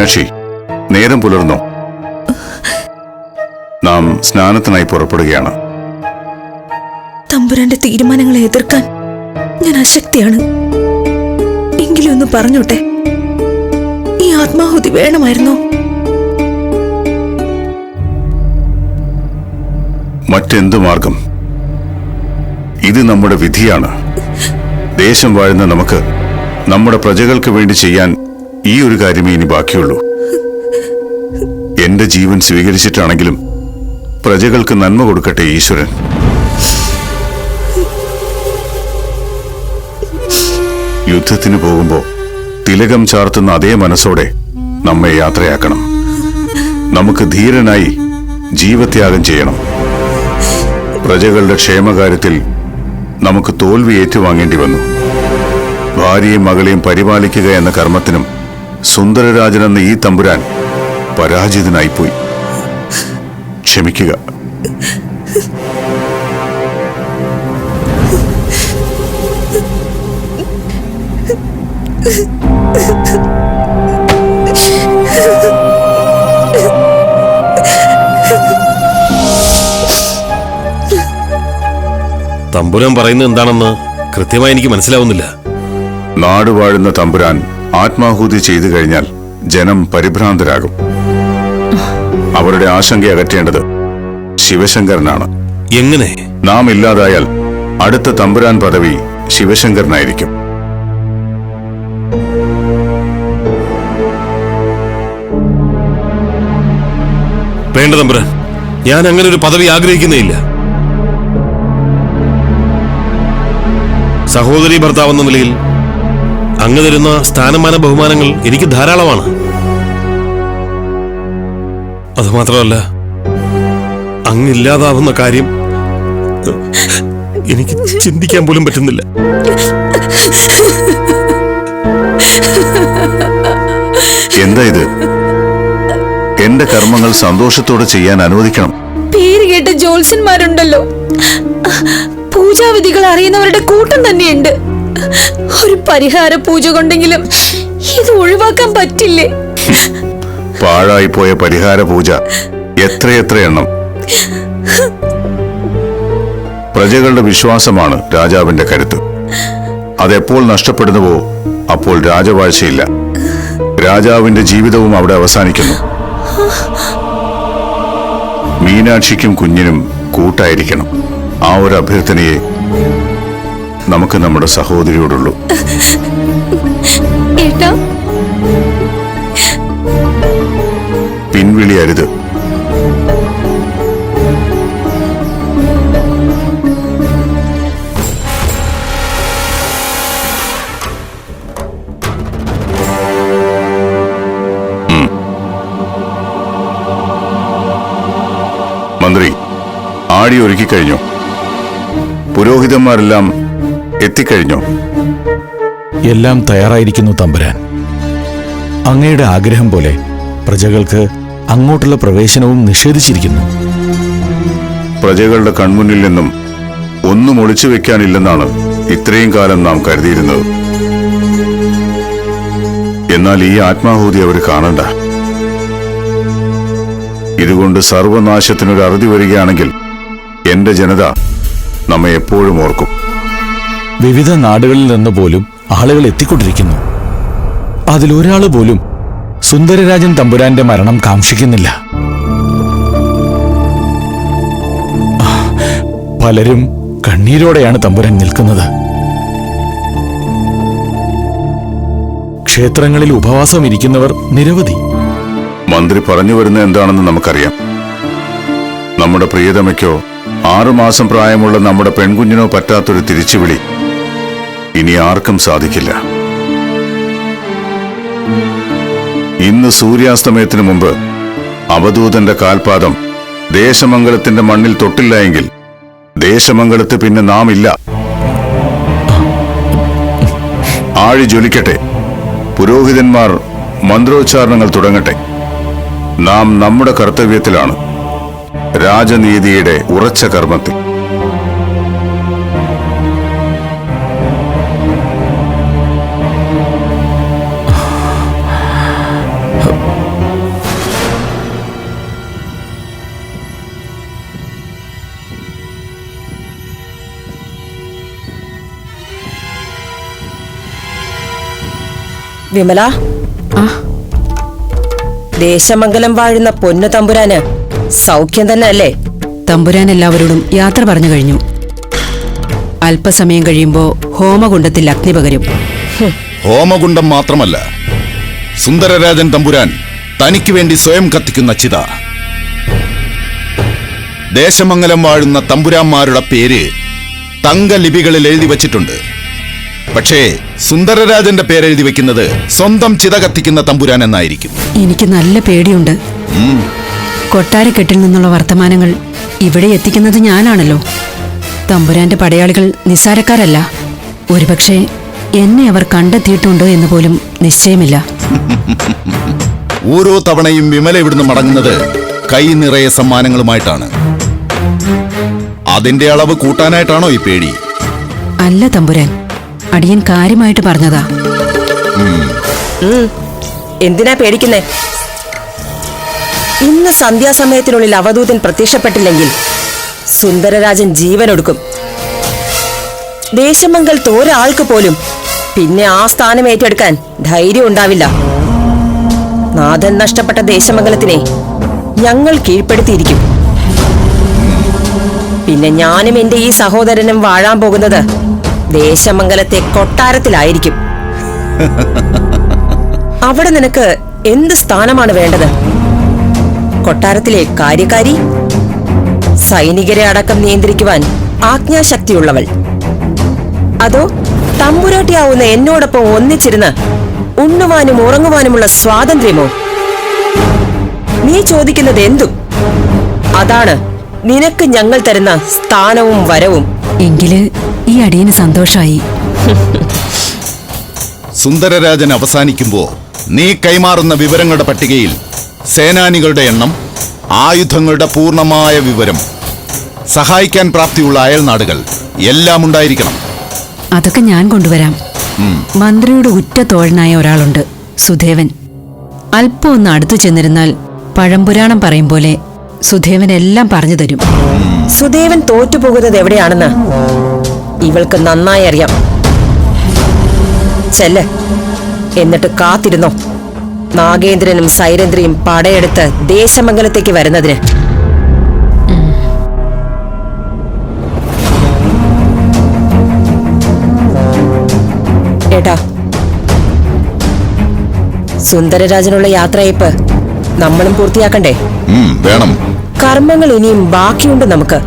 മീനാക്ഷി നേരം പുലർന്നോ? നാം സ്നാനത്തിനായി പുറപ്പെടുകയാണ്. തമ്പുരാന്റെ തീരുമാനങ്ങളെ എതിർക്കാൻ ഞാൻ അശക്തിയാണ്. എങ്കിലും ഒന്ന് പറഞ്ഞോട്ടെ? ഈ ആത്മാഹുതി വേണമായിരുന്നോ? മറ്റെന്ത് മാർഗം? ഇത് നമ്മുടെ വിധിയാണ്. ദേശം വാഴുന്ന നമുക്ക് നമ്മുടെ പ്രജകൾക്ക് വേണ്ടി ചെയ്യാൻ ഈ ഒരു കാര്യമേ ഇനി ബാക്കിയുള്ളൂ. എന്റെ ജീവൻ സ്വീകരിച്ചിട്ടാണെങ്കിലും പ്രജകൾക്ക് നന്മ കൊടുക്കട്ടെ ഈശ്വരൻ. യുദ്ധത്തിന് പോകുമ്പോ തിലകം ചാർത്തുന്ന അതേ മനസ്സോടെ നമ്മെ യാത്രയാക്കണം. നമുക്ക് ധീരനായി ജീവത്യാഗം ചെയ്യണം. പ്രജകളുടെ ക്ഷേമകാര്യത്തിൽ നമുക്ക് തോൽവി ഏറ്റുവാങ്ങേണ്ടി വന്നു. ഭാര്യയും മകളെയും പരിപാലിക്കുക എന്ന കർമ്മത്തിനും സുന്ദരരാജൻ എന്ന ഈ തമ്പുരാൻ പരാജിതനായിപ്പോയി. ക്ഷമിക്കുക. തമ്പുരാൻ പറയുന്നത് എന്താണെന്ന് കൃത്യമായി എനിക്ക് മനസ്സിലാവുന്നില്ല. നാടുവാഴുന്ന തമ്പുരാൻ ആത്മാഹൂതി ചെയ്തു കഴിഞ്ഞാൽ ജനം പരിഭ്രാന്തരാകും. അവരുടെ ആശങ്ക അകറ്റേണ്ടത് ശിവശങ്കരനാണ്. എങ്ങനെ? നാം ഇല്ലാതായാൽ അടുത്ത തമ്പുരാൻ പദവി ശിവശങ്കരനായിരിക്കും. വേണ്ട തമ്പുരാൻ ഞാൻ അങ്ങനെ ഒരു പദവി ആഗ്രഹിക്കുന്നേയില്ല. സഹോദരി ഭർത്താവെന്ന നിലയിൽ അങ്ങ് തരുന്ന സ്ഥാനമാന ബഹുമാനങ്ങൾ എനിക്ക് ധാരാളമാണ്. അത് അതുമാത്രമല്ല അങ്ങില്ലാതാവുന്ന കാര്യം എനിക്ക് ചിന്തിക്കാൻ പോലും പറ്റുന്നില്ല. എന്താ ഇത്? എന്റെ കർമ്മങ്ങൾ സന്തോഷത്തോടെ ചെയ്യാൻ അനുവദിക്കണം. പേര് കേട്ട ജോത്സ്യന്മാരുണ്ടല്ലോ പൂജാവിധികൾ അറിയുന്നവരുടെ കൂട്ടം തന്നെയുണ്ട്. ഒരു പരിഹാര പൂജ കൊണ്ടെങ്കിലും ഇത് ഒഴിവാക്കാൻ പറ്റില്ലേ? പാഴായി പോയ പരിഹാര പൂജ എത്രയെത്ര എണ്ണം? പ്രജകളുടെ വിശ്വാസമാണ് രാജാവിന്റെ കരുത്ത്. അതെപ്പോൾ നഷ്ടപ്പെടുന്നുവോ അപ്പോൾ രാജവാഴ്ചയില്ല. രാജാവിന്റെ ജീവിതവും അവിടെ അവസാനിക്കുന്നു. മീനാക്ഷിക്കും കുഞ്ഞിനും കൂട്ടായിരിക്കണം. ആ ഒരു അഭ്യർത്ഥനയെ നമുക്ക് നമ്മുടെ സഹോദരിയോടുള്ളൂ. ഏട്ടാ? പിൻവിളി അരുത്. മന്ത്രി ആടി ഒരുക്കി കഴിഞ്ഞു പുരോഹിതന്മാരെല്ലാം എത്തിക്കഴിഞ്ഞോ. എല്ലാം തയ്യാറായിരിക്കുന്നു തമ്പുരാൻ. അങ്ങയുടെ ആഗ്രഹം പോലെ പ്രജകൾക്ക് അങ്ങോട്ടുള്ള പ്രവേശനവും നിഷേധിച്ചിരിക്കുന്നു. പ്രജകളുടെ കൺമുന്നിൽ നിന്നും ഒന്നും ഒളിച്ചു വെക്കാനില്ലെന്നാണ് ഇത്രയും കാലം നാം കരുതിയിരുന്നത്. എന്നാൽ ഈ ആത്മാഹൂതി അവർ കാണണ്ട. ഇതുകൊണ്ട് സർവനാശത്തിനൊരു അറുതി വരികയാണെങ്കിൽ എന്റെ ജനത നമ്മെ എപ്പോഴും ഓർക്കും. വിവിധ നാടുകളിൽ നിന്ന് പോലും ആളുകൾ എത്തിക്കൊണ്ടിരിക്കുന്നു. അതിലൊരാൾ പോലും സുന്ദരരാജൻ തമ്പുരാന്റെ മരണം കാക്ഷിക്കുന്നില്ല. പലരും കണ്ണീരോടെയാണ് തമ്പുരാൻ നിൽക്കുന്നത്. ക്ഷേത്രങ്ങളിൽ ഉപവാസം ഇരിക്കുന്നവർ നിരവധി. മന്ത്രി പറഞ്ഞു വരുന്ന എന്താണെന്ന് നമുക്കറിയാം. നമ്മുടെ പ്രിയതമയ്ക്കോ ആറുമാസം പ്രായമുള്ള നമ്മുടെ പെൺകുഞ്ഞിനോ പറ്റാത്തൊരു തിരിച്ചുവിളി. ഇനി ആർക്കും സാധിക്കില്ല. ഇന്ന് സൂര്യാസ്തമയത്തിനു മുമ്പ് അവധൂതന്റെ കാൽപാദം ദേശമംഗലത്തിന്റെ മണ്ണിൽ തൊട്ടില്ല എങ്കിൽ ദേശമംഗലത്ത് പിന്നെ നാം ഇല്ല. ആഴി ജ്വലിക്കട്ടെ. പുരോഹിതന്മാർ മന്ത്രോച്ചാരണങ്ങൾ തുടങ്ങട്ടെ. നാം നമ്മുടെ കർത്തവ്യത്തിലാണ്. രാജനീതിയുടെ ഉറച്ച കർമ്മത്തിൽ. വിമല. ദേശമംഗലം വാഴുന്ന പൊന്നു തമ്പുരാന് സൗഖ്യം തന്നെ അല്ലേ തമ്പുരാൻ എല്ലാവരോടും യാത്ര പറഞ്ഞു കഴിഞ്ഞു. അല്പസമയം കഴിയുമ്പോ ഹോമകുണ്ടത്തിൽ അഗ്നി പകരും. ഹോമകുണ്ടം മാത്രമല്ല സുന്ദരരാജൻ തമ്പുരാൻ തനിക്ക് വേണ്ടി സ്വയം കത്തിക്കുന്ന ചിത. ദേശമംഗലം വാഴുന്ന തമ്പുരാന്മാരുടെ പേര് തങ്കലിപികളിൽ എഴുതി വച്ചിട്ടുണ്ട്. പക്ഷേ സുന്ദരരാജന്റെ പേരെഴുതി വെക്കുന്നത് സ്വന്തം ചിത കത്തിക്കുന്ന തമ്പുരാൻ എന്നായിരിക്കും. എനിക്ക് നല്ല പേടിയുണ്ട്. കൊട്ടാരക്കെട്ടിൽ നിന്നുള്ള വർത്തമാനങ്ങൾ ഇവിടെ എത്തിക്കുന്നത് ഞാനാണല്ലോ. തമ്പുരാന്റെ പടയാളികൾ നിസ്സാരക്കാരല്ല. ഒരുപക്ഷെ എന്നെ അവർ കണ്ടെത്തിയിട്ടുണ്ടോ എന്ന് പോലും നിശ്ചയമില്ല. ഓരോ തവണയും വിമല ഇവിടുന്ന് മടങ്ങുന്നത് കൈ നിറയെ സമ്മാനങ്ങളുമായിട്ടാണ്. അതിന്റെ അളവ് കൂട്ടാനായിട്ടാണോ ഈ പേടി? അല്ല തമ്പുരാൻ അടിയൻ കാര്യമായിട്ട് പറഞ്ഞതാ. എന്തിനാ പേടിക്കുന്നേ? ഇന്ന് സന്ധ്യാസമയത്തിനുള്ളിൽ അവധൂതൻ പ്രത്യക്ഷപ്പെട്ടില്ലെങ്കിൽ സുന്ദരരാജൻ ജീവനൊടുക്കും. ദേശമംഗലത്ത് ഒരാൾക്ക് പോലും പിന്നെ ആ സ്ഥാനം ഏറ്റെടുക്കാൻ ധൈര്യം ഉണ്ടാവില്ല. നാഥൻ നഷ്ടപ്പെട്ട ദേശമംഗലത്തിനെ ഞങ്ങൾ കീഴ്പ്പെടുത്തിയിരിക്കും. പിന്നെ ഞാനും എന്റെ ഈ സഹോദരനും വാഴാൻ പോകുന്നത് ദേശമംഗലത്തെ കൊട്ടാരത്തിലായിരിക്കും. അവിടെ നിനക്ക് എന്ത് സ്ഥാനമാണ് വേണ്ടത്? കൊട്ടാരത്തിലെ കാര്യകാരി സൈനികരെ അടക്കം നിയന്ത്രിക്കുവാൻ ആജ്ഞാശക്തിയുള്ളവൾ. അതോ തമ്പുരാട്ടിയാവുന്ന എന്നോടൊപ്പം ഒന്നിച്ചിരുന്ന് ഉണ്ണുവാനും ഉറങ്ങുവാനുമുള്ള സ്വാതന്ത്ര്യമോ? നീ ചോദിക്കുന്നത് എന്തു. അതാണ് നിനക്ക് ഞങ്ങൾ തരുന്ന സ്ഥാനവും വരവും. എങ്കിൽ അടിയന് സന്തോഷമായി സുന്ദരരാജൻ അവസാനിക്കുമ്പോ നീ കൈമാറുന്ന വിവരങ്ങളുടെ പട്ടികയിൽ സേനാനികളുടെ എണ്ണം ആയുധങ്ങളുടെ പൂർണമായ വിവരം സഹായിക്കാൻ പ്രാപ്തിയുള്ള അയൽനാടുകൾ എല്ലാം ഉണ്ടായിരിക്കണം. അതൊക്കെ ഞാൻ കൊണ്ടുവരാം. മന്ത്രിയുടെ ഉറ്റ തോഴനായ ഒരാളുണ്ട് സുധേവൻ. അല്പം ഒന്ന് അടുത്തു ചെന്നിരുന്നാൽ പഴംപുരാണം പറയും പോലെ സുധേവൻ എല്ലാം പറഞ്ഞു തരും. സുധേവൻ തോറ്റുപോകുന്നത് എവിടെയാണെന്ന്? ഇവൾക്ക് നന്നായി അറിയാം. ചെല്ല്. എന്നിട്ട് കാത്തിരുന്നോ. നാഗേന്ദ്രനും സൈരേന്ദ്രയും പടയെടുത്ത് ദേശമംഗലത്തേക്ക് വരുന്നതിന്. ഏട്ടാ. സുന്ദരരാജനുള്ള യാത്രയപ്പ് നമ്മളും പൂർത്തിയാക്കണ്ടേ? വേണം. കർമ്മങ്ങൾ ഇനിയും ബാക്കിയുണ്ട് നമുക്ക്.